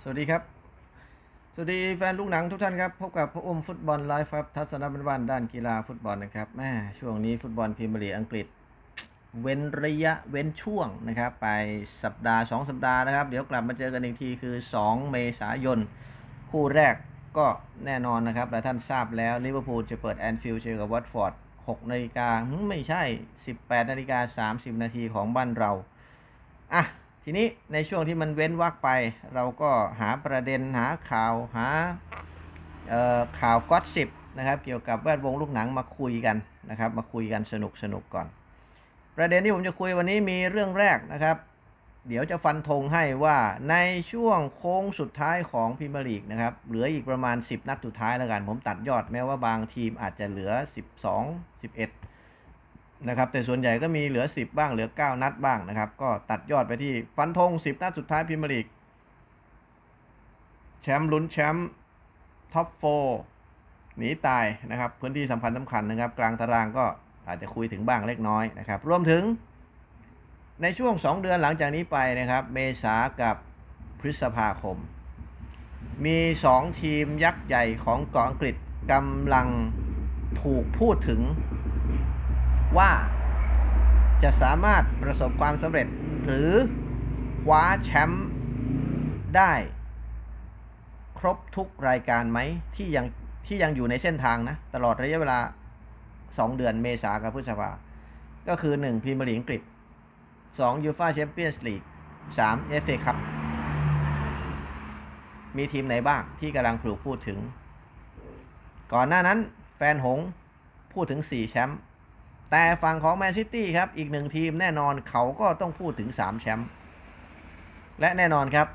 สวัสดีครับ สวัสดีแฟนลูกหนังทุกท่านครับ พบกับพระอุ้มฟุตบอลไลฟ์ครับทัศนบันบ้านด้านกีฬาฟุตบอลนะครับแม่ช่วงนี้ฟุตบอลพรีเมียร์ลีกอังกฤษ เว้นระยะเว้นช่วงนะครับ ไปสัปดาห์ 2 สัปดาห์นะครับ เดี๋ยวกลับมาเจอกันอีกทีคือ 2 เมษายน คู่แรกก็แน่นอนนะครับหลายท่านทราบแล้วลิเวอร์พูลจะเปิดแอนฟิลด์เจอกับวัตฟอร์ด6นาฬิกาไม่ใช่ 18นาฬิกา30 นาทีของบ้านเรา อะ ทีนี้ในช่วงที่มันเว้นวักไป เราก็หาประเด็นหาข่าวหาข่าวก็อตสิบนะครับเกี่ยวกับแวดวงลูกหนังมาคุยกันนะครับ มาคุยกันสนุกสนุกก่อน ประเด็นที่ผมจะคุยวันนี้มีเรื่องแรกนะครับ เดี๋ยวจะฟันธงให้ว่าในช่วงโค้งสุดท้ายของพรีเมียร์ลีกนะครับเหลืออีกประมาณ 10 นัดสุดท้ายแล้วกัน ผมตัดยอดแม้ว่าบางทีมอาจจะเหลือ 12 11 นะครับแต่ส่วนใหญ่ก็มีเหลือ 10 บ้างเหลือ 9 นัดบ้างนะครับ ก็ตัดยอดไปที่ฟันธง 10 นัดสุดท้ายพรีเมียร์ลีกแชมป์ลุ้นแชมป์ท็อปโฟหนีตายนะครับ พื้นที่สำคัญสำคัญนะครับ กลางตารางก็อาจจะคุยถึงบ้างเล็กน้อยนะครับ รวมถึง ในช่วง 2 เดือนหลังจากนี้ไปนะครับ เมษากับพฤษภาคม มี 2 ทีมยักษ์ใหญ่ของเกาะอังกฤษกำลังถูกพูดถึง ว่าจะสามารถประสบความสำเร็จหรือคว้าแชมป์ได้ ครบทุกรายการไหมที่ยังที่ยังอยู่ในเส้นทางนะ ตลอดระยะเวลา 2 เดือนเมษากับพฤษภาก็คือ 1พรีเมียร์ลีกอังกฤษ2ยูฟาแชมเปี้ยนส์ลีก3เอฟเอคัพมีทีมไหนบ้างที่กำลังถูกพูดถึง ก่อนหน้านั้นแฟนหงพูดถึง 4 แชมป์ แต่ฝั่งของแมนซิตี้ครับ อีกหนึ่งทีมแน่นอนเขาก็ต้องพูดถึง 3 แชมป์และแน่นอนครับ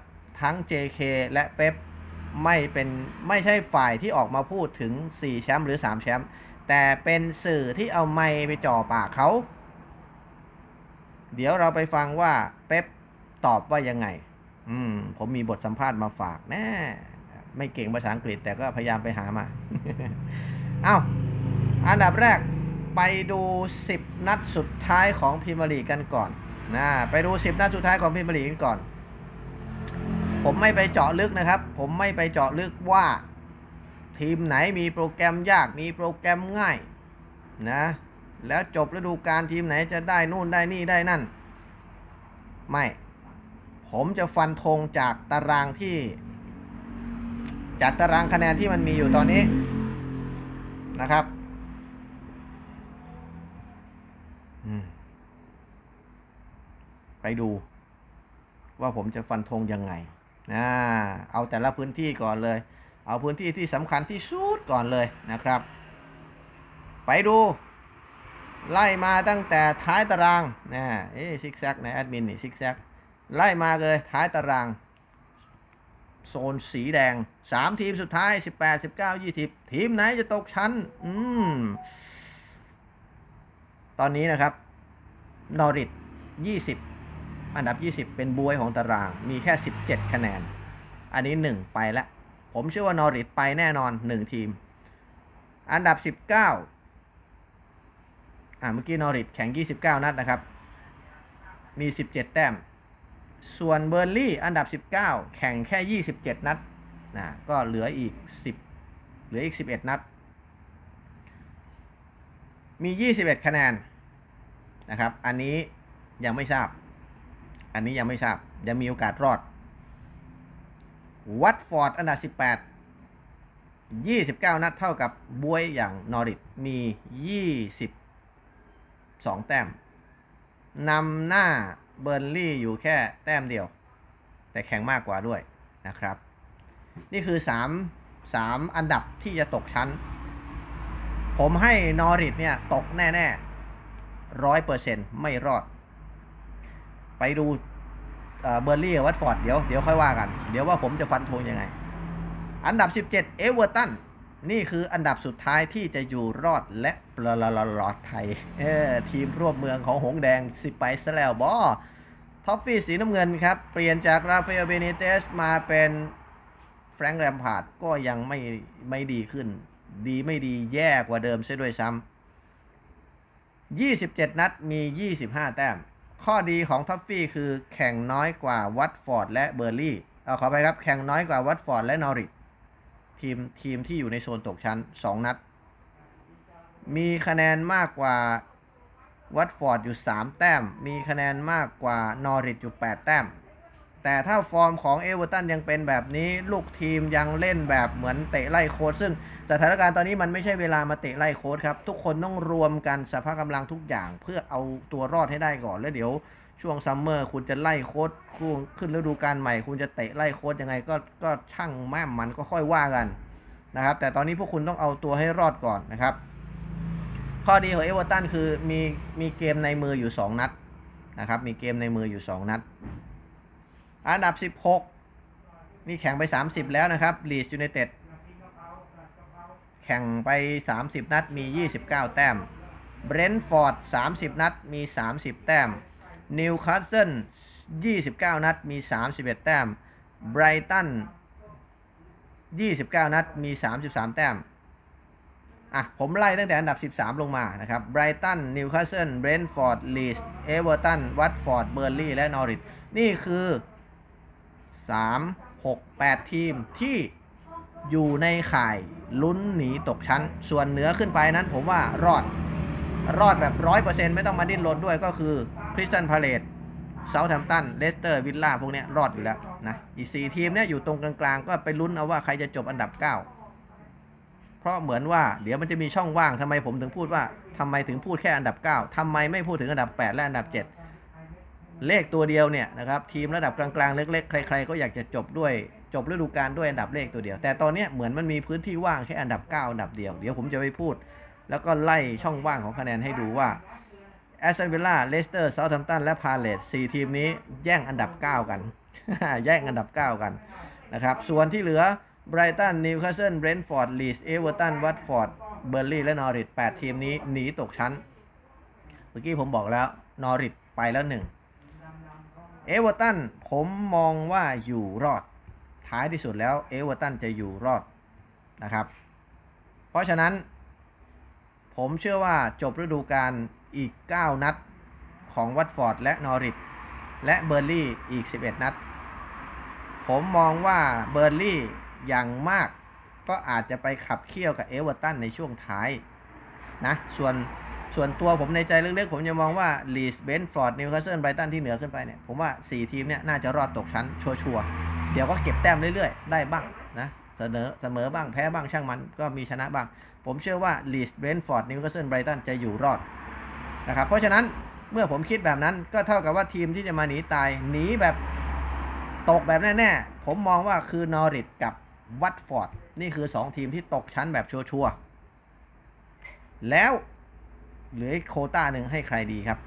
ทั้ง JK และเป๊ปไม่เป็นไม่ใช่ฝ่ายที่ออกมาพูดถึง 4 แชมป์หรือ 3 แชมป์แต่เป็นสื่อที่เอาไมค์ไปจ่อปากเขา เดี๋ยวเราไปฟังว่าเป๊ปตอบว่ายังไง อืม ผมมีบทสัมภาษณ์มาฝากแน่ไม่เก่งภาษาอังกฤษแต่ก็พยายามไปหามา เอ้า อันดับแรก ไปดู 10 นัดสุดท้ายของพรีเมียร์ลีกกันก่อนนะไปดู 10 นัดสุดท้ายของพรีเมียร์ลีกกันก่อน ผมไม่ไปเจาะลึกนะครับ ผมไม่ไปเจาะลึกว่า ทีมไหนมีโปรแกรมยากมีโปรแกรมง่ายนะแล้วจบฤดูกาลทีมไหนจะได้นู่นได้นี่ได้นั่น ไม่ ผมจะฟันธงจากตารางที่ จากตารางคะแนนที่มันมีอยู่ตอนนี้นะครับ ไปดู ว่าผมจะฟันธงยังไงนะเอาแต่ละพื้นที่ก่อนเลย เอาพื้นที่ที่สำคัญที่สุดก่อนเลยนะครับ ไปดู ไล่มาตั้งแต่ท้ายตารางนะเอ๊ซิกแซกในแอดมินนี่ซิกแซกไล่มาเลยท้ายตาราง โซนสีแดง 3 ทีมสุดท้าย 18 19 20 ทีมไหนจะตกชั้น อืม ตอนนี้นะครับนอริท20 อันดับ 20 เป็นบวยของตาราง มีแค่ 17 คะแนน อันนี้ 1 ไปแล้ว ผมเชื่อว่านอริทไปแน่นอน 1 ทีม อันดับ 19 อ่าเมื่อกี้นอริทแข่ง 29 นัดนะครับ มี 17 แต้ม ส่วนเบอร์ลี่อันดับ 19 แข่งแค่ 27 นัดนะก็เหลืออีก 10 เหลืออีก 11 นัด มี 21 คะแนน นะครับ อันนี้ยังไม่ทราบ อันนี้ยังไม่ทราบ ยังมีโอกาสรอด วัตฟอร์ดอันดับ 18 29 นัดเท่ากับบวยอย่างนอริทมี 22 แต้มนำหน้าเบอร์ลี่อยู่แค่แต้มเดียว แต่แข่งมากกว่าด้วยนะครับ นี่คือ 3 3 อันดับที่จะตกชั้น ผมให้นอริทเนี่ย ตกแน่ ๆ ร้อยเปอร์เซ็นต์ไม่รอด ไปดูเบอร์ลี่กับวัตฟอร์ดเดี๋ยวเดี๋ยวค่อยว่ากัน เดี๋ยวว่าผมจะฟันธงยังไง อันดับ 17 เอเวอร์ตันนี่คืออันดับสุดท้ายที่จะอยู่รอดและปลลอดไทยเออทีมร่วมเมืองของหงแดงสิไปซะแล้วบอท็อฟฟี่สีน้ำเงินครับ เปลี่ยนจากราฟาเอลเบนิเตสมาเป็นแฟรงค์แรมพาร์ดก็ยังไม่ไม่ดีขึ้น ดีไม่ดีแย่กว่าเดิมซะด้วยซ้ำ 27 นัดมี 25 แต้ม ข้อดีของท็อฟฟี่คือแข่งน้อยกว่าวัตฟอร์ดและเบอร์ลี่เอาขอไปครับแข่งน้อยกว่าวัตฟอร์ดและนอริททีมทีมที่อยู่ในโซนตกชั้น 2 นัด มีคะแนนมากกว่าวัตฟอร์ดอยู่ 3 แต้ม มีคะแนนมากกว่านอริทอยู่ 8 แต้ม แต่ถ้าฟอร์มของเอเวอร์ตันยังเป็นแบบนี้ ลูกทีมยังเล่นแบบเหมือนเตะไล่โค้ดซึ่งสถานการณ์ตอนนี้มันไม่ใช่เวลามาเตะไล่โค้ดครับ ทุกคนต้องรวมกันสภาพกำลังทุกอย่าง เพื่อเอาตัวรอดให้ได้ก่อนแล้วเดี๋ยวช่วงซัมเมอร์คุณจะไล่โค้ดช่ขึ้นฤดูกาลใหม่ คุณจะเตะไล่โค้ดยังไงก็ก็ช่างแม่มมันก็ค่อยว่ากันนะครับ แต่ตอนนี้พวกคุณต้องเอาตัวให้รอดก่อนนะครับ ข้อดีของเอเวอร์ตันคือมีมีเกมในมืออยู่ 2 นัดนะครับ มีเกมในมืออยู่ 2 นัด อันดับ 16 นี่แข่งไป 30 แล้วนะครับลีดยูไนเต็ดแข่งไป 30 นัดมี 29 แต้มเบรนท์ฟอร์ด 30 นัดมี 30 แต้มนิวคาสเซิล29 นัดมี 31 แต้มไบรตัน29 นัดมี 33 แต้มอะผมไล่ตั้งแต่อันดับ 13 ลงมานะครับไบรตันนิวคาสเซิลเบรนท์ฟอร์ดลีสเอเวอร์ตันวัตฟอร์ดเบอร์ลี่และนอริทนี่คือ 3 6 8 ทีมที่อยู่ในข่ายลุ้นหนีตกชั้น ส่วนเหนือขึ้นไปนั้นผมว่ารอดรอดแบบร้อยเปอร์เซ็นต์ไม่ต้องมาดิ้นรนด้วยก็คือคริสตันพาเลตเซาท์แฮมป์ตันเลสเตอร์วิลล่าพวกนี้รอดอยู่แล้วนะอีกสี่ทีมเนี้ยอยู่ตรงกลางๆ ก็ไปลุ้นเอาว่าใครจะจบอันดับ 9 เพราะเหมือนว่าเดี๋ยวมันจะมีช่องว่างทำไมผมถึงพูดว่าทำไมถึงพูดแค่อันดับ 9ทำไมไม่พูดถึงอันดับ 8 และอันดับ 7 เลขตัวเดียวเนี่ยนะครับทีมระดับกลางๆ เล็กๆ ใคร ๆ ก็อยากจะจบด้วยจบฤดูกาลด้วยอันดับเลขตัวเดียว แต่ตอนนี้เหมือนมันมีพื้นที่ว่างแค่อันดับ 9 อันดับเดียว เดี๋ยวผมจะไปพูด แล้วก็ไล่ช่องว่างของคะแนนให้ดูว่าแอสตันวิลล่าเลสเตอร์เซาท์แฮมป์ตันและพาเลตสี่ทีมนี้แย่งอันดับ 9 กัน แย่งอันดับ 9 กันนะครับส่วนที่เหลือไบรตันนิวคาสเซิลเบรนท์ฟอร์ดลีสเอเวอร์ตันวัตฟอร์ดเบอร์ลี่และนอริท8ทีมนี้หนีตกชั้น เมื่อกี้ผมบอกแล้วนอริทไปแล้วหนึ่ง เอเวอร์ตันผมมองว่าอยู่รอด ท้ายที่สุดแล้วเอเวอร์ตันจะอยู่รอดนะครับ เพราะฉะนั้น ผมเชื่อว่าจบฤดูกาลอีก 9 นัดของวัตฟอร์ดและนอริทและเบอร์ลี่อีก 11 นัด ผมมองว่าเบอร์ลี่อย่างมากก็อาจจะไปขับเคี่ยวกับเอเวอร์ตันในช่วงท้ายนะส่วน ส่วนตัวผมในใจลึกๆ ผมจะมองว่าลีสเบนฟอร์ดนิวคาสเซิลไบรตันที่เหนือขึ้นไปเนี่ย ผมว่า 4 ทีมเนี่ยน่าจะรอดตกชั้นชัวร์ๆเดี๋ยวก็เก็บแต้มเรื่อยๆ ได้บ้างนะเสมอเสมอบ้างแพ้บ้างช่างมันก็มีชนะบ้าง ผมเชื่อว่าลีสเบนฟอร์ดนิวคาสเซิลไบรตันจะอยู่รอดนะครับเพราะฉะนั้นเมื่อผมคิดแบบนั้นก็เท่ากับว่าทีมที่จะมาหนีตายหนีแบบตกแบบแน่ๆ ผมมองว่าคือนอริทกับวัตฟอร์ดนี่คือ 2 ทีมที่ตกชั้นแบบชัวร์ๆแล้ว เหลืออีกโคต้าหนึ่งให้ใครดีครับ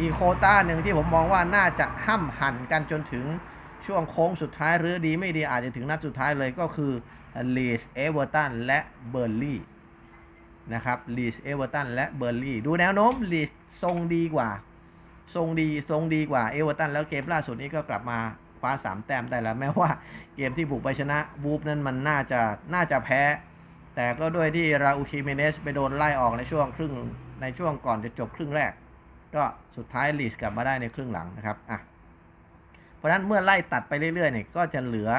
อีกโคต้าหนึ่งที่ผมมองว่าน่าจะห้ำหั่นกันจนถึงช่วงโค้งสุดท้ายหรือดีไม่ดีอาจจะถึงนัดสุดท้ายเลยก็คือลีสเอเวอร์ตันและเบอร์ลี่นะครับลีสเอเวอร์ตันและเบอร์ลี่ดูแนวโน้มลีสทรงดีกว่า ทรงดีทรงดีกว่าเอเวอร์ตันแล้วเกมล่าสุดนี้ก็กลับมาคว้าสามแต้มได้แล้วแม้ว่าเกมที่บุกไปชนะวูฟนั้นมันน่าจะน่าจะแพ้ แต่ก็ด้วยที่ราอูคิเมเนสไปโดนไล่ออกในช่วงครึ่งในช่วงก่อนจะจบครึ่งแรก ก็สุดท้ายลีสกลับมาได้ในครึ่งหลังนะครับอะเพราะฉะนั้นเมื่อไล่ตัดไปเรื่อยๆเนี่ยก็จะเหลือ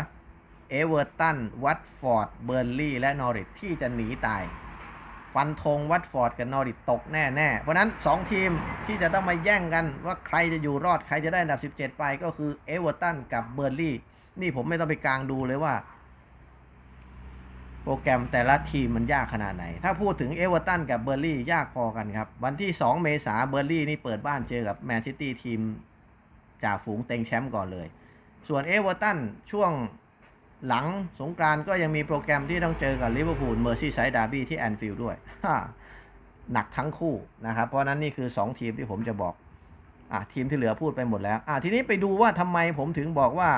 เอเวอร์ตันวัตฟอร์ดเบอร์ลี่และนอริทที่จะหนีตาย ฟันธงวัตฟอร์ดกับนอริทตกแน่ๆ เพราะฉะนั้น 2 ทีมที่จะต้องมาแย่งกันว่าใครจะอยู่รอดใครจะได้อันดับ 17 ไปก็คือเอเวอร์ตันกับเบอร์ลี่นี่ผมไม่ต้องไปกลางดูเลยว่า โปรแกรมแต่ละทีมมันยากขนาดไหน ถ้าพูดถึงเอเวอร์ตันกับเบอร์ลี่ยากพอกันครับ วันที่ 2 เมษาเบอร์ลี่นี่เปิดบ้านเจอกับแมนซิตี้ทีมจากฝูงเต็งแชมป์ก่อนเลย ส่วนเอเวอร์ตันช่วงหลังสงกรานก็ยังมีโปรแกรมที่ต้องเจอกับลิเวอร์พูลเมอร์ซี่ไซด์ดาร์บี้ที่แอนฟิลด์ด้วยหนักทั้งคู่นะครับ เพราะฉะนั้นนี่คือ 2 ทีมที่ผมจะบอกอะทีมที่เหลือพูดไปหมดแล้วอะทีนี้ไปดูว่าทำไมผมถึงบอกว่า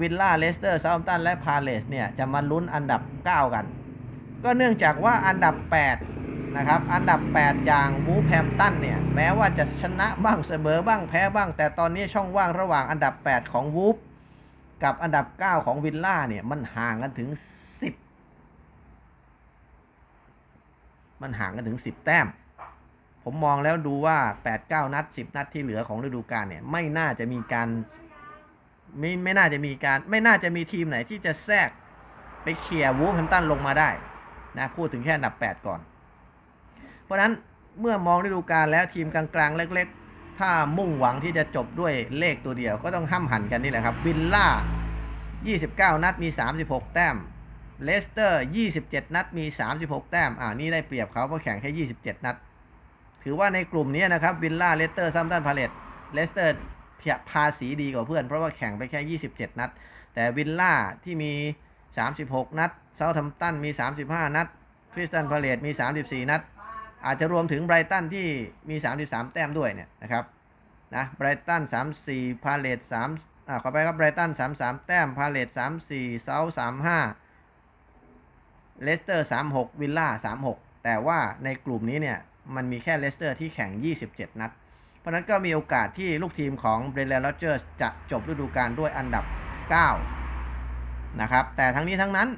วิลล่าเลสเตอร์ซา u ์ตันและพาเลสเนี่ยจะมาลุ้นอันดับ 9 กัน ก็เนื่องจากว่าอันดับ 8 นะครับ อันดับ 8 อย่างวูแฮมตันเนี่ยแม้ว่าจะชนะบ้างเสมอบ้างแพ้บ้าง แต่ตอนนี้ช่องว่างระหว่างอันดับ 8 ของวูฟกับอันดับ 9 ของวิลล่าเนี่ยมันห่างกันถึง 10 มันห่างกันถึง 10 แต้มผผมมองแล้วดูว่า 8-9 นัด 10 นัดที่เหลือของฤดูกาลเนี่ยไม่น่าจะมีการ ไม่ไม่น่าจะมีการไม่น่าจะมีทีมไหนที่จะแทรกไปเคลียร์วูฟแฮมตันลงมาได้นะพูดถึงแค่อันดับ 8 ก่อน เพราะฉะนั้นเมื่อมองฤดูกาลแล้วทีมกลางๆ เล็กๆ ถ้ามุ่งหวังที่จะจบด้วยเลขตัวเดียว ก็ต้องห้ามหันกันนี่แหละครับวิลล่า 29 นัดมี 36 แต้มเลสเตอร์ 27 นัดมี 36 แต้ม อ่า นี่ได้เปรียบเขาเพราะแข่งแค่ 27 นัด ถือว่าในกลุ่มนี้นะครับ วิลล่า เลสเตอร์ ซัมตัน พาเลตเลสเตอร์ ภาษีดีกว่าเพื่อน เพราะว่าแข่งไปแค่ 27 นัด แต่วิลล่าที่มี 36 นัดเซาท์ทัมตันมี 35 นัด คริสตันพาเลตมี 34 นัด อาจจะรวมถึงไบรตันที่มี 33 แต้มด้วยเนี่ยนะครับนะไบรตัน 34 พาเลต3อ่าขอไปครับไบรตัน 33 แต้ม พาเลต 34 เซา35 เลสเตอร์ 36 วิลล่า 36 แต่ว่าในกลุ่มนี้เนี่ยมันมีแค่เลสเตอร์ที่แข่ง 27 นัด เพราะนั้นก็มีโอกาสที่ลูกทีมของเบรนแลนด์โรเจอร์สจะจบฤดูกาลด้วยอันดับ 9 นะครับ แต่ทั้งนี้ทั้งนั้น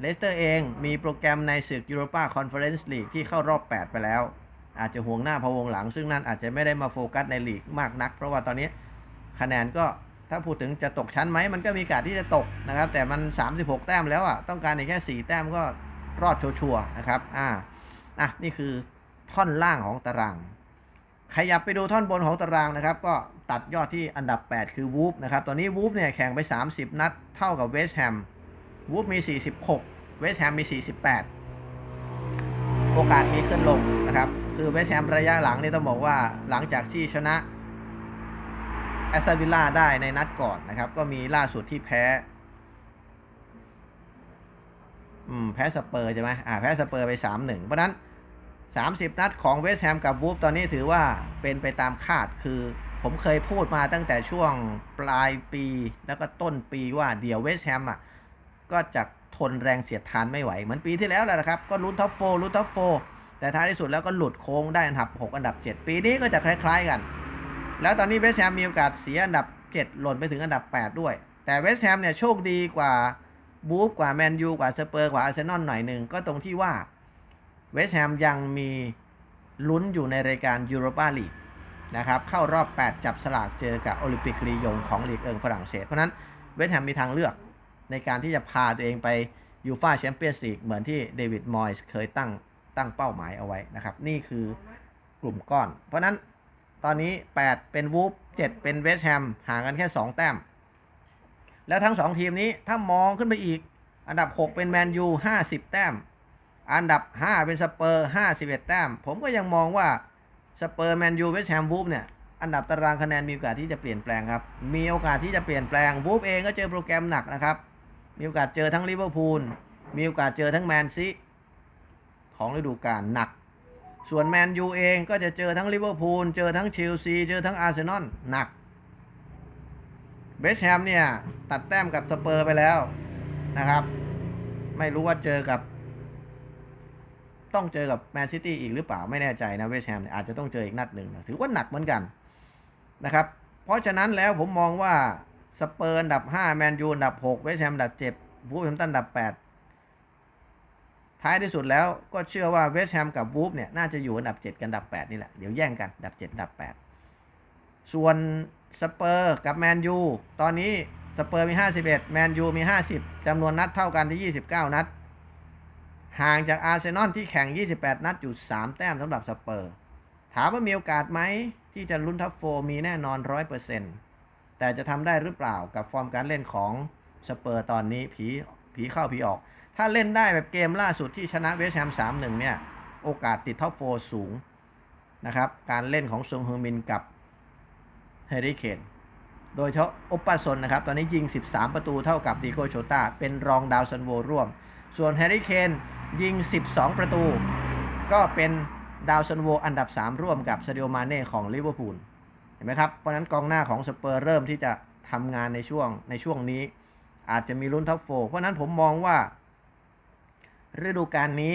เลสเตอร์เองมีโปรแกรมในศึกยูโรปาคอนเฟอเรนซ์ลีกที่เข้ารอบ 8 ไปแล้ว อาจจะห่วงหน้าพะวงหลัง ซึ่งนั่นอาจจะไม่ได้มาโฟกัสในลีกมากนัก เพราะว่าตอนนี้คะแนนก็ถ้าพูดถึงจะตกชั้นไหม มันก็มีโอกาสที่จะตกนะครับ แต่มัน 36 แต้มแล้วอะ ต้องการอีกแค่ 4 แต้มก็รอดชัวร์นะครับ อ่า อะ นี่คือท่อนล่างของตาราง ขยับไปดูท่อนบนของตารางนะครับ ก็ตัดยอดที่อันดับ 8 คือวูฟนะครับตอนนี้วูฟเนี่ยแข่งไป 30 นัดเท่ากับเวสต์แฮมวูฟมี 46 เวสต์แฮมมี 48 โอกาสมีขึ้นลงนะครับ คือเวสต์แฮมระยะหลังนี่ต้องบอกว่าหลังจากที่ชนะแอสตันวิลล่าได้ในนัดก่อนนะครับ ก็มีล่าสุดที่แพ้อืมแพ้สเปอร์ใช่ไหมอ่าแพ้สเปอร์ไป 3-1 เพราะฉะนั้น 30 นัดของเวสต์แฮมกับวูฟตอนนี้ถือว่าเป็นไปตามคาดคือผมเคยพูดมาตั้งแต่ช่วงปลายปีแล้วก็ต้นปีว่าเดี๋ยวเวสต์แฮมอะก็จะทนแรงเสียดทานไม่ไหว เหมือนปีที่แล้วแหละครับ ก็ลุ้นท็อปโฟลุ้นท็อปโฟแต่ท้ายที่สุดแล้วก็หลุดโค้งได้อันดับ 6 อันดับ 7 ปีนี้ก็จะคล้ายๆกัน แล้วตอนนี้เวสต์แฮมมีโอกาสเสียอันดับ 7 หล่นไปถึงอันดับ 8 ด้วย แต่เวสต์แฮมเนี่ยโชคดีกว่าบูฟกว่าแมนยูกว่าสเปอร์กว่าอาร์เซนอลหน่อยหนึ่งก็ตรงที่ว่า เวสต์แฮมยังมีลุ้นอยู่ในรายการยูโรปาลีกนะครับเข้ารอบ 8 จับสลากเจอกับโอลิมปิกลียงของลีกเอิงฝรั่งเศส เพราะนั้นเวสต์แฮมมีทางเลือกในการที่จะพาตัวเองไปยูฟาแชมเปี้ยนส์ลีกเหมือนที่เดวิดมอยส์เคยตั้งตั้งเป้าหมายเอาไว้นะครับ นี่คือกลุ่มก้อน เพราะนั้นตอนนี้ 8 เป็นวูฟ7เป็นเวสต์แฮมห่างกันแค่ 2 แต้ม แล้วทั้ง 2 ทีมนี้ถ้ามองขึ้นไปอีก อันดับ 6 เป็นแมนยู50 แต้ม อันดับ 5 เป็นสเปอร์ 51 แต้ม ผมก็ยังมองว่าสเปอร์แมนยูเวสต์แฮมวูฟเนี่ย อันดับตารางคะแนนมีโอกาสที่จะเปลี่ยนแปลงครับ มีโอกาสที่จะเปลี่ยนแปลงวูฟเองก็เจอโปรแกรมหนักนะครับ มีโอกาสเจอทั้งลิเวอร์พูล มีโอกาสเจอทั้งแมนซีของฤดูกาลหนัก ส่วนแมนยูเองก็จะเจอทั้งลิเวอร์พูล เจอทั้งเชลซี เจอทั้งอาร์เซนอลหนัก เบสแฮมเนี่ยตัดแต้มกับสเปอร์ไปแล้วนะครับ ไม่รู้ว่าเจอกับ ต้องเจอกับแมนซิตี้อีกหรือเปล่าไม่แน่ใจนะเวสต์แฮมอาจจะต้องเจออีกนัดหนึ่งนะถือว่าหนักเหมือนกันนะครับ เพราะฉะนั้นแล้วผมมองว่าสเปอร์อันดับ 5 แมนยูอันดับ 6 เวสต์แฮมอันดับ7วูฟแฮมตันอันดับ 8 ท้ายที่สุดแล้วก็เชื่อว่าเวสต์แฮมกับวูฟเนี่ยน่าจะอยู่อันดับ 7 กันอันดับ 8 นี่แหละ เดี๋ยวแย่งกันอันดับ7อันดับ 8 ส่วนสเปอร์กับแมนยูตอนนี้สเปอร์มี 51 แมนยูมี 50จำนวนนัดเท่ากันที่ 29 นัด ห่างจากอาร์เซนอลที่แข่ง 28 นัดอยู่ 3 แต้มสำหรับสเปอร์ ถามว่ามีโอกาสไหม ที่จะลุ้นท็อปโฟมีแน่นอน 100%แต่จะทำได้หรือเปล่ากับฟอร์มการเล่นของสเปอร์ตอนนี้ผีผีเข้าผีออก ถ้าเล่นได้แบบเกมล่าสุดที่ชนะเวสต์แฮม 3-1 เนี่ย โอกาสติดท็อปโฟสูงนะครับ การเล่นของซงฮึงมินกับเฮริเคนโดยเฉพาะโอปปาซนนะครับ ตอนนี้ยิง 13 ประตูเท่ากับดีโกโชตาเป็นรองดาวซันโวร่วม ส่วนแฮร์รี่เคน ยิง 12 ประตู ก็เป็นดาวซันโวอันดับ 3 ร่วมกับซาดิโอมาเน่ของลิเวอร์พูลเห็นไหมครับ เพราะนั้นกองหน้าของสเปอร์เริ่มที่จะทำงานในช่วงในช่วงนี้ อาจจะมีลุ้นท็อปโฟเพราะฉะนั้นผมมองว่า ฤดูกาลนี้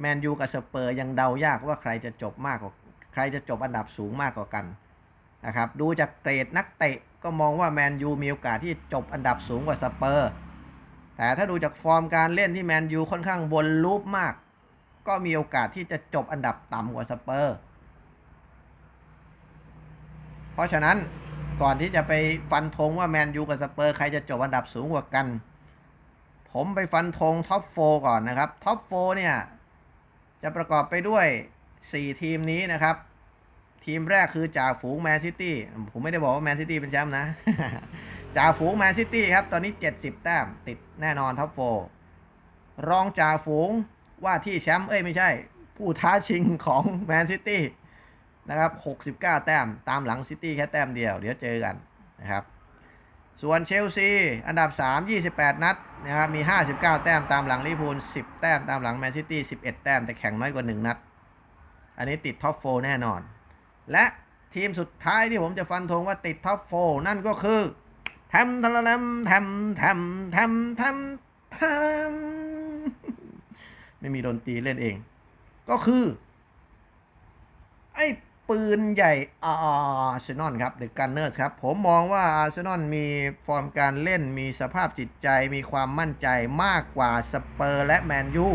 แมนยูกับสเปอร์ยังเดายากว่าใครจะจบมากกว่าใครจะจบอันดับสูงมากกว่ากันนะครับดูจากเกรดนักเตะก็มองว่าแมนยูมีโอกาสที่จบอันดับสูงกว่าสเปอร์ แต่ถ้าดูจากฟอร์มการเล่นที่แมนยูค่อนข้างวนลูปมาก ก็มีโอกาสที่จะจบอันดับต่ำกว่าสเปอร์ เพราะฉะนั้นก่อนที่จะไปฟันธงว่าแมนยูกับสเปอร์ใครจะจบอันดับสูงกว่ากัน ผมไปฟันธงท็อปโฟก่อนนะครับ ท็อปโฟเนี่ย จะประกอบไปด้วย 4 ทีมนี้นะครับ ทีมแรกคือจ่าฝูงแมนซิตี้ ผมไม่ได้บอกว่าแมนซิตี้เป็นแชมป์นะ จ่าฝูงแมนซิตี้ครับ ตอนนี้ 70 แต้มติดแน่นอนท็อปโฟรองจ่าฝูงว่าที่แชมป์เอ้ยไม่ใช่ ผู้ท้าชิงของแมนซิตี้นะครับ 69 แต้มตามหลังซิตี้แค่แต้มเดียว เดี๋ยวเจอกันนะครับ ส่วนเชลซีอันดับ 3 28 นัดนะครับมี 59 แต้มตามหลังลิเวอร์พูล 10 แต้มตามหลังแมนซิตี้ 11 แต้มแต่แข่งน้อยกว่า 1 นัด อันนี้ติดท็อปโฟแน่นอน และทีมสุดท้ายที่ผมจะฟันธงว่าติดท็อปโฟนั่นก็คือ ทมทะละแลมแทมแทมแทมแทมแทมไม่มีดนตรีเล่นเอง ก็คือ ไอ้ปืนใหญ่อาร์เซนอลครับหรือกันเนอร์สครับ ผมมองว่าอาร์เซนอลมีฟอร์มการเล่นมีสภาพจิตใจมีความมั่นใจมากกว่าสเปอร์และแมนยู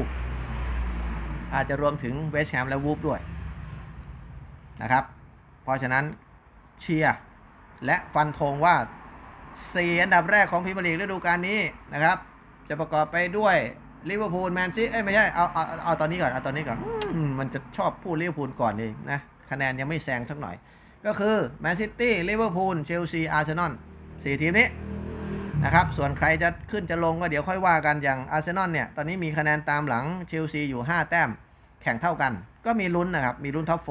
อาจจะรวมถึงเวสต์แฮมและวูฟด้วยนะครับ เพราะฉะนั้นเชียร์และฟันธงว่า 4 อันดับแรกของพรีเมียร์ลีกฤดูกาลนี้นะครับ จะประกอบไปด้วยลิเวอร์พูลแมนซีเอ้ยไม่ใช่เอาเอาเอาตอนนี้ก่อนเอาตอนนี้ก่อนมมันจะชอบพูดลิเวอร์พูลก่อนเองนะคะแนนยังไม่แซงสักหน่อย ก็คือแมนซิตี้ลิเวอร์พูลเชลซีอาร์เซนอลสี่ทีมนี้นะครับส่วนใครจะขึ้นจะลงก็เดี๋ยวค่อยว่ากันอย่างอาร์เซนอลเนี่ยตอนนี้มีคะแนนตามหลังเชลซีอยู่ 5 แต้มแข่งเท่ากัน ก็มีลุ้นนะครับมีลุ้นท็อปโฟ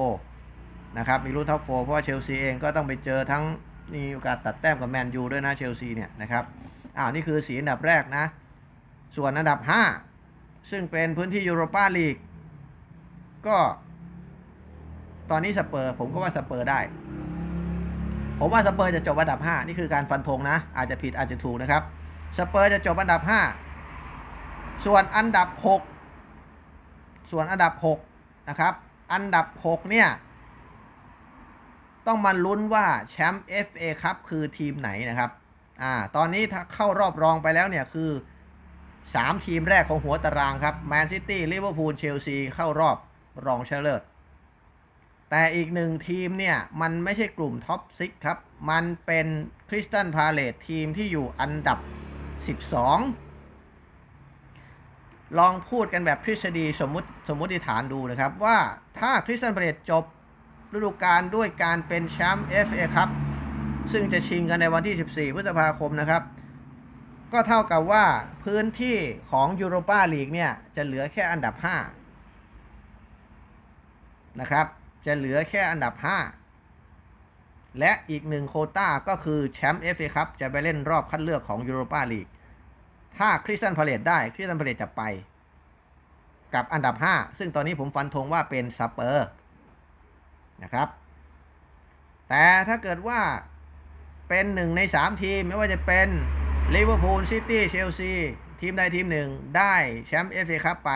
นะครับมีลุ้นท็อปโฟเพราะว่าเชลซีเองก็ต้องไปเจอทั้ง มีโอกาสตัดแต้มกับแมนยูด้วยนะเชลซีเนี่ยนะครับอ้าวนี่คือสีอันดับแรกนะ ส่วนอันดับ 5 ซึ่งเป็นพื้นที่ยูโรปาลีกก็ตอนนี้สเปอร์ผมก็ว่าสเปอร์ได้ ผมว่าสเปอร์จะจบอันดับ 5 นี่คือการฟันธงนะ อาจจะผิดอาจจะถูกนะครับ สเปอร์จะจบอันดับ 5 ส่วนอันดับ 6 ส่วนอันดับ 6 นะครับ อันดับ 6 เนี่ย ต้องมาลุ้นว่าแชมป์ FA ครับคือทีมไหนนะครับอ่าตอนนี้ถ้าเข้ารอบรองไปแล้วเนี่ยคือ 3 ทีมแรกของหัวตารางครับแมนซิตี้ลิเวอร์พูลเชลซีเข้ารอบรองชนะเลิศแต่อีกหนึ่งทีมเนี่ย มันไม่ใช่กลุ่มท็อปซิกครับ มันเป็นคริสตันพาเลตทีมที่อยู่อันดับ 12 ลองพูดกันแบบทฤษฎีสมมติสมมติฐานดูนะครับ ว่าถ้าคริสตันพาเลตจบ ฤดูกาลด้วยการเป็นแชมป์ FA ครับซึ่งจะชิงกันในวันที่ 14 พฤษภาคมนะครับ ก็เท่ากับว่าพื้นที่ของยูโรปาลีกเนี่ยจะเหลือแค่อันดับ 5 นะครับ จะเหลือแค่อันดับ 5 และอีกหนึ่งโคต้าก็คือแชมป์เอฟเอคัพจะไปเล่นรอบคัดเลือกของยูโรปาลีก ถ้าคริสตันพาเลตได้คริสตันพาเลตจะไป กับอันดับ 5 ซึ่งตอนนี้ผมฟันธงว่าเป็นสเปอร์ นะครับ แต่ถ้าเกิดว่าเป็นหนึ่งใน 3 ทีม ไม่ว่าจะเป็นลิเวอร์พูลซิตี้เชลซีทีมใดทีมหนึ่ง ได้แชมป์เอฟเอคัพไป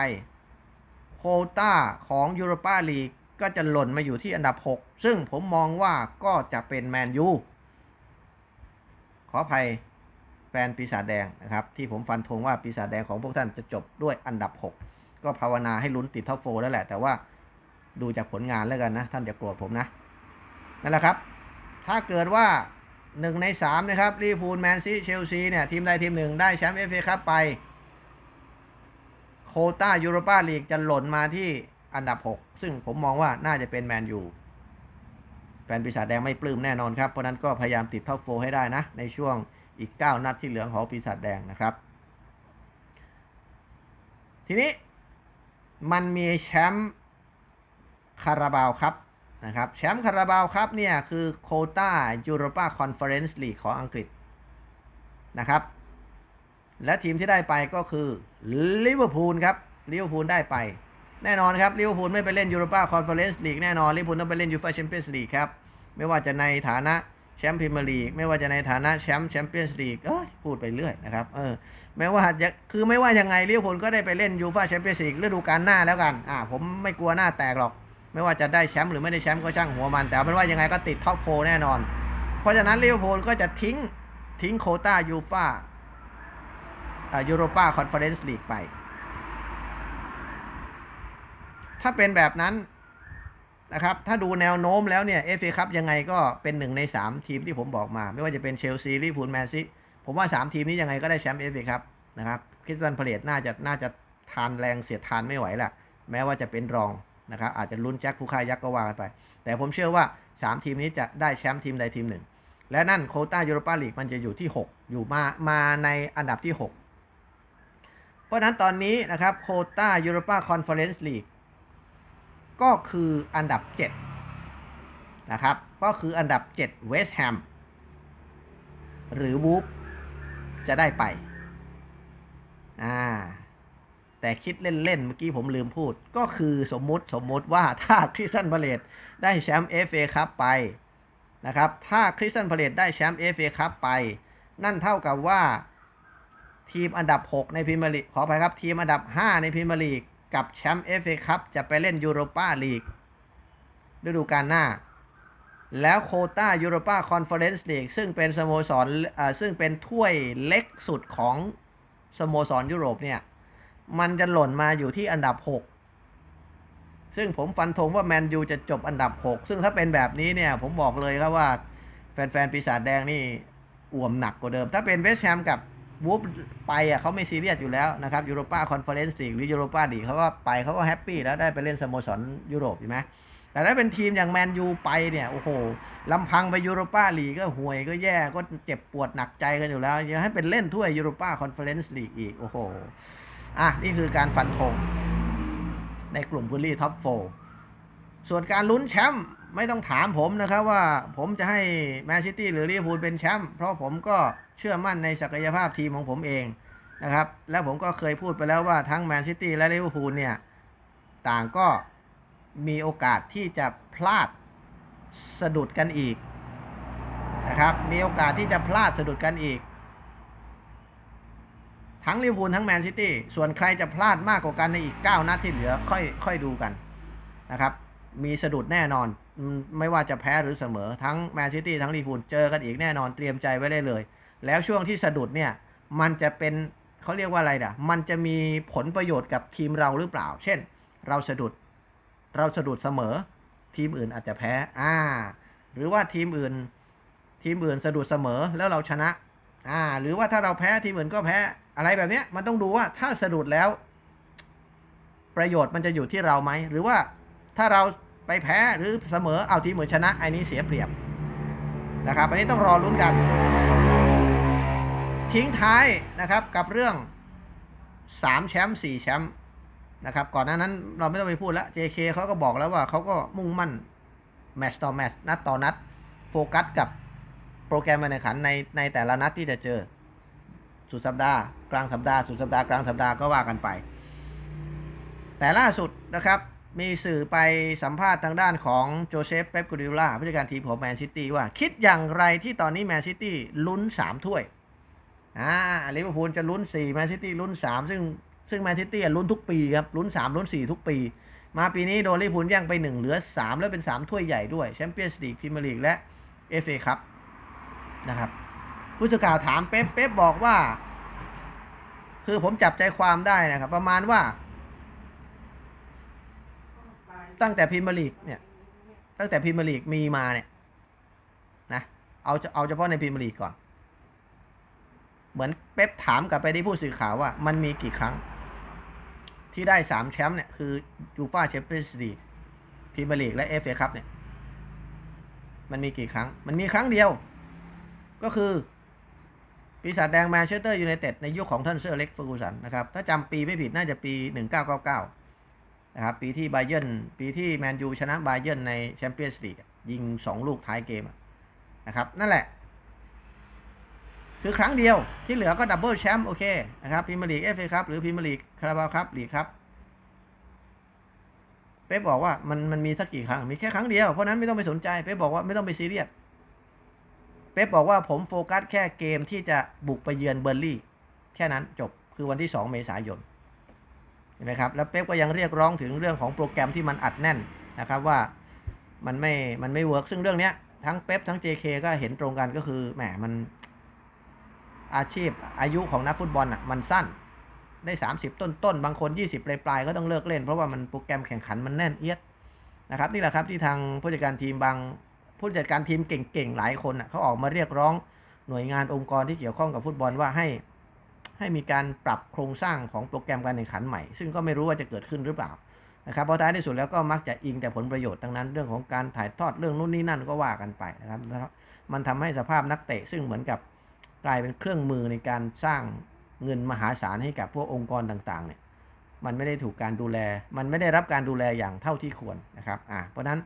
โคต้าของยูโรปาลีกก็จะหล่นมาอยู่ที่อันดับ 6 ซึ่งผมมองว่าก็จะเป็นแมนยูขออภัยแฟนปีศาจแดงนะครับ ที่ผมฟันธงว่าปีศาจแดงของพวกท่านจะจบด้วยอันดับ 6 ก็ภาวนาให้ลุ้นติดท็อปโฟแล้วแหละ แต่ว่า ดูจากผลงานแล้วกันนะ ท่านอย่าโกรธผมนะ นั่นแหละครับ ถ้าเกิดว่า 1 ใน 3 นะครับลิเวอร์พูลแมนซีเชลซีเนี่ย ทีมใดทีมหนึ่งได้แชมป์เอฟเอคัพไป โคต้ายูโรปาลีกจะหล่นมาที่อันดับ 6 ซึ่งผมมองว่าน่าจะเป็นแมนยูแฟนปีศาจแดงไม่ปลื้มแน่นอนครับ เพราะนั้นก็พยายามติดท็อปโฟให้ได้นะ ในช่วงอีก 9 นัดที่เหลือของปีศาจแดงนะครับ ทีนี้มันมีแชมป์ คาราบาวครับนะครับแชมป์คาราบาวครับเนี่ยคือโคต้ายูโรปาคอนเฟอเรนซ์ลีกของอังกฤษนะครับ และทีมที่ได้ไปก็คือลิเวอร์พูลครับลิเวอร์พูลได้ไป แน่นอนครับลิเวอร์พูลไม่ไปเล่นยูโรปาคอนเฟอเรนซ์ลีกแน่นอนลิเวอร์พูลต้องไปเล่นยูฟ่าแชมเปี้ยนส์ลีกครับ ไม่ว่าจะในฐานะแชมป์พรีเมียร์ลีกไม่ว่าจะในฐานะแชมป์แชมเปี้ยนส์ลีกเอ้ยพูดไปเรื่อยนะครับเออไม่ว่าจะคือไม่ว่ายังไงลิเวอร์พูลก็ได้ไปเล่นยูฟ่าแชมเปี้ยนส์ลีกฤดูกาลหน้าแล้วกันอ่าผมไม่กลัวหน้าแตกหรอก ไม่ว่าจะได้แชมป์หรือไม่ได้แชมป์ก็ช่างหัวมัน แต่เป็นว่ายังไงก็ติดท็อปโฟแน่นอน เพราะฉะนั้นลิเวอร์พูลก็จะทิ้งทิ้งโคต้ายูฟ่ายูโรปาคอนเฟอเรนซ์ลีกไป ถ้าเป็นแบบนั้นนะครับ ถ้าดูแนวโน้มแล้วเนี่ยเอฟเอคัพยังไงก็เป็นหนึ่งใน 3 ทีมที่ผมบอกมา ไม่ว่าจะเป็นเชลซีลิเวอร์พูลแมนซีผมว่า 3 ทีมนี้ยังไงก็ได้แชมป์เอฟเอคัพนะครับคริสตันพาเลตน่าจะน่าจะทานแรงเสียดทานไม่ไหวละแม้ว่าจะเป็นรอง นะครับอาจจะลุ้นแจ็คผู้ค่ายักษ์ก็ว่ากันไป แต่ผมเชื่อว่า 3 ทีมนี้จะได้แชมป์ทีมใดทีมหนึ่ง และนั่นโคต้ายูโรปาลีกมันจะอยู่ที่ 6 อยู่มามาในอันดับที่ 6 เพราะนั้นตอนนี้นะครับโคต้ายูโรปาคอนเฟอเรนซ์ลีกก็คืออันดับ 7 นะครับ ก็คืออันดับ 7 เวสต์แฮม หรือวูฟจะได้ไป อ่า แต่คิดเล่น ๆ เมื่อกี้ผมลืมพูด ก็คือสมมุติสมมุติว่าถ้าคริสตันพาเลตได้แชมป์เอฟเอคัพไปนะครับ ถ้าคริสตันพาเลตได้แชมป์เอฟเอคัพไป นั่นเท่ากับว่าทีมอันดับ 6 ในพรีเมียร์ลีกขออภัยครับ ทีมอันดับ 5 ในพรีเมียร์ลีกกับแชมป์เอฟเอคัพจะไปเล่นยูโรปาลีกฤดูกาลหน้า แล้วโคต้ายูโรปาคอนเฟอเรนซ์ลีกซึ่งเป็นสโมสรอ่าซึ่งเป็นถ้วยเล็กสุดของสโมสรยุโรปเนี่ย มันจะหล่นมาอยู่ที่อันดับ 6 ซึ่งผมฟันธงว่าแมนยูจะจบอันดับ 6 ซึ่งถ้าเป็นแบบนี้เนี่ย ผมบอกเลยครับว่า แฟนๆปีศาจแดงนี่อ่วมหนักกว่าเดิม ถ้าเป็นเวสต์แฮมกับวูฟไปอะเขาไม่ซีเรียสอยู่แล้วนะครับยูโรป้าคอนเฟอเรนซ์ลีกหรือยูโรป้าลีเขาก็ไปเขาก็แฮปปี้แล้วได้ไปเล่นสโมสรยุโรปใช่ไหมแต่ถ้าเป็นทีมอย่างแมนยูไปเนี่ยโอ้โหลำพังไปยูโรป้าลีกก็ห่วยก็แย่ก็เจ็บปวดหนักใจกันอยู่แล้วยังให้เป็นเล่นถ้วยยูโรป้าคอนเฟอเรนซ์ลีกอีกโอ้โห อะนี่คือการฟันธงในกลุ่มบุลลี่ท็อปโฟส่วนการลุ้นแชมป์ไม่ต้องถามผมนะครับว่าผมจะให้แมนซิตี้หรือลิเวอร์พูลเป็นแชมป์เพราะผมก็เชื่อมั่นในศักยภาพทีมของผมเองนะครับ แล้วผมก็เคยพูดไปแล้วว่าทั้งแมนซิตี้และลิเวอร์พูลเนี่ย ต่างก็มีโอกาสที่จะพลาดสะดุดกันอีกนะครับ มีโอกาสที่จะพลาดสะดุดกันอีก ทั้งลิเวอร์พูลทั้งแมนซิตี้ส่วนใครจะพลาดมากกว่ากันในอีก 9นัดที่เหลือค่อยค่อยดูกันนะครับ มีสะดุดแน่นอน ไม่ว่าจะแพ้หรือเสมอทั้งแมนซิตี้ทั้งลิเวอร์พูลเจอกันอีกแน่นอนเตรียมใจไว้ได้เลย แล้วช่วงที่สะดุดเนี่ยมันจะเป็นเขาเรียกว่าอะไรด่ะมันจะมีผลประโยชน์กับทีมเราหรือเปล่า เช่น เราสะดุด เราสะดุดเสมอ ทีมอื่นอาจจะแพ้อ่า หรือว่าทีมอื่น ทีมอื่นสะดุดเสมอแล้วเราชนะอ่า หรือว่าถ้าเราแพ้ทีมอื่นก็แพ้ อะไรแบบเนี้ยมันต้องดูว่าถ้าสะดุดแล้ว ประโยชน์มันจะอยู่ที่เราไหม หรือว่าถ้าเราไปแพ้หรือเสมอเอาทีมอื่นชนะไอ้นี้เสียเปรียบนะครับอันนี้ต้องรอลุ้นกัน ทิ้งท้ายนะครับกับเรื่อง 3 แชมป์4แชมป์นะครับก่อนหน้านั้นเราไม่ต้องไปพูดแล้ว JK เขาก็บอกแล้วว่าเขาก็มุ่งมั่นแมตช์ต่อแมตช์นัดต่อนัด โฟกัสกับโปรแกรมการแข่งขันในในแต่ละนัดที่จะเจอ สุดสัปดาห์ กลางสัปดาห์สุดสัปดาห์กลางสัปดาห์ก็ว่ากันไป แต่ล่าสุดนะครับมีสื่อไปสัมภาษณ์ทางด้านของโจเซฟเป๊ปกูดิโอล่าผู้จัดการทีมของแมนซิตี้ว่า คิดอย่างไรที่ตอนนี้แมนซิตี้ลุ้น 3 ถ้วยอ่าลิเวอร์พูลจะลุ้น 4 แมนซิตี้ลุ้น 3 ซึ่งซึ่งแมนซิตี้ลุ้นทุกปีครับลุ้น 3 ลุ้น 4 ทุกปี มาปีนี้โดนลิเวอร์พูลแย่งไป 1 เหลือ 3 แล้วเป็น 3 ถ้วยใหญ่ด้วยแชมเปี้ยนส์ลีกพรีเมียร์ลีกและ FA ครับนะครับ ผู้สื่อข่าวถามเป๊ปเป๊ปบอกว่า คือผมจับใจความได้นะครับ ประมาณว่า ตั้งแต่พรีเมียร์ลีกเนี่ย ตั้งแต่พรีเมียร์ลีกมีมาเนี่ย นะเอาเอาเฉพาะในพรีเมียร์ลีกก่อน เหมือนเป๊ปถามกลับไปที่ผู้สื่อข่าวว่า มันมีกี่ครั้ง ที่ได้สามแชมป์เนี่ยคือยูฟ่าแชมเปี้ยนส์ลีกพรีเมียร์ลีกและเอฟเอคัพเนี่ยมันมีกี่ครั้ง มันมีครั้งเดียว ก็คือ ปีศาจแดงแมนเชสเตอร์ยูไนเต็ดในยุคของท่านเซอร์เล็กเฟอร์กูสันนะครับถ้าจำปีไม่ผิดน่าจะปี 1999 นะครับ ปีที่ไบเยนปีที่แมนยูชนะไบเยนในแชมเปี้ยนส์ลีกยิง 2 ลูกท้ายเกมนะครับ นั่นแหละ คือครั้งเดียวที่เหลือก็ดับเบิลแชมป์โอเคนะครับพรีเมียร์ลีกเอฟเอคัพหรือพรีเมียร์ลีกคาราบาวครับลีกครับเป๊ปบอกว่ามันมันมีสักกี่ครั้งมีแค่ครั้งเดียวเพราะนั้นไม่ต้องไปสนใจเป๊ปบอกว่าไม่ต้องไปซีเรียส เป๊ปบอกว่าผมโฟกัสแค่เกมที่จะบุกไปเยือนเบอร์ลี่ แค่นั้นจบคือวันที่ 2 เมษายนเห็นไหมครับแล้วเป๊ปก็ยังเรียกร้องถึงเรื่องของโปรแกรมที่มันอัดแน่นนะครับว่ามันไม่มันไม่เวิร์กซึ่งเรื่องเนี้ยทั้งเป๊ปทั้ง JK ก็เห็นตรงกันก็คือแหมมันอาชีพอายุของนักฟุตบอลอะมันสั้นได้ 30 ต้นต้นบางคน 20 ปลายปลายก็ต้องเลิกเล่น เพราะว่ามันโปรแกรมแข่งขันมันแน่นเอียดนะครับนี่แหละครับที่ทางผู้จัดการทีมบาง ผู้จัดการทีมเก่งๆหลายคนน่ะเขาออกมาเรียกร้องหน่วยงานองค์กรที่เกี่ยวข้องกับฟุตบอลว่าให้ ให้มีการปรับโครงสร้างของโปรแกรมการแข่งขันใหม่ ซึ่งก็ไม่รู้ว่าจะเกิดขึ้นหรือเปล่านะครับเพราะท้ายที่สุดแล้วก็มักจะอิงแต่ผลประโยชน์ทั้งนั้นเรื่องของการถ่ายทอดเรื่องนู่นนี่นั่นก็ว่ากันไปนะครับแล้วมันทำให้สภาพนักเตะซึ่งเหมือนกับกลายเป็นเครื่องมือในการสร้างเงินมหาศาลให้กับพวกองค์กรต่างๆเนี่ยมันไม่ได้ถูกการดูแล มันไม่ได้รับการดูแลอย่างเท่าที่ควรนะครับอ่าเพราะฉะนั้น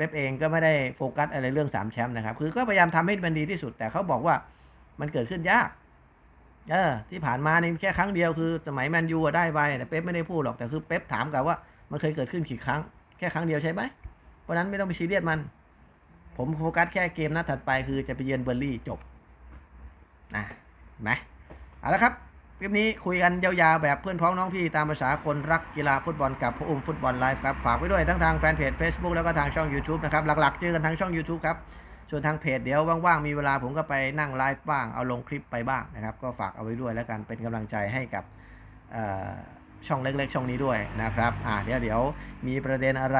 ป๊ปเองก็ไม่ได้โฟกัสอะไรเรื่องสามแชมป์นะครับ คือก็พยายามทำให้มันดีที่สุด แต่เขาบอกว่ามันเกิดขึ้นยาก เออ ที่ผ่านมานี่แค่ครั้งเดียวคือสมัยแมนยูได้ไปแต่เป๊ปไม่ได้พูดหรอกแต่คือเป๊ปถามกลับว่ามันเคยเกิดขึ้นกี่ครั้ง แค่ครั้งเดียวใช่ไหมเพราะนั้นไม่ต้องไปซีเรียสมัน ผมโฟกัสแค่เกมนัดถัดไปคือจะไปเยือนเบอร์ลี่จบนะไหมเอาละครับ คลิปนี้คุยกันยาวๆแบบเพื่อนพ้องน้องพี่ตามภาษาคนรักกีฬาฟุตบอลกับพระอุ้มฟุตบอลไลฟ์ครับ ฝากไว้ด้วยทั้งทางแฟนเพจ Facebook แล้วก็ทางช่อง YouTube นะครับ หลักๆ เจอกันทางช่อง YouTube ครับ ส่วนทางเพจเดี๋ยวว่างๆ มีเวลาผมก็ไปนั่งไลฟ์บ้าง เอาลงคลิปไปบ้างนะครับ ก็ฝากเอาไว้ด้วยแล้วกันเป็นกำลังใจให้กับช่องเล็กๆ ช่องนี้ด้วยนะครับอ่าเดี๋ยวเดี๋ยวมีประเด็นอะไร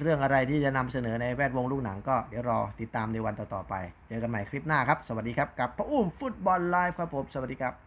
เรื่องอะไรที่จะนำเสนอในแวดวงลูกหนังก็เดี๋ยวรอติดตามในวันต่อๆไป เจอกันใหม่คลิปหน้าครับ สวัสดีครับ กับพระอุ้มฟุตบอลไลฟ์ครับผม สวัสดีครับ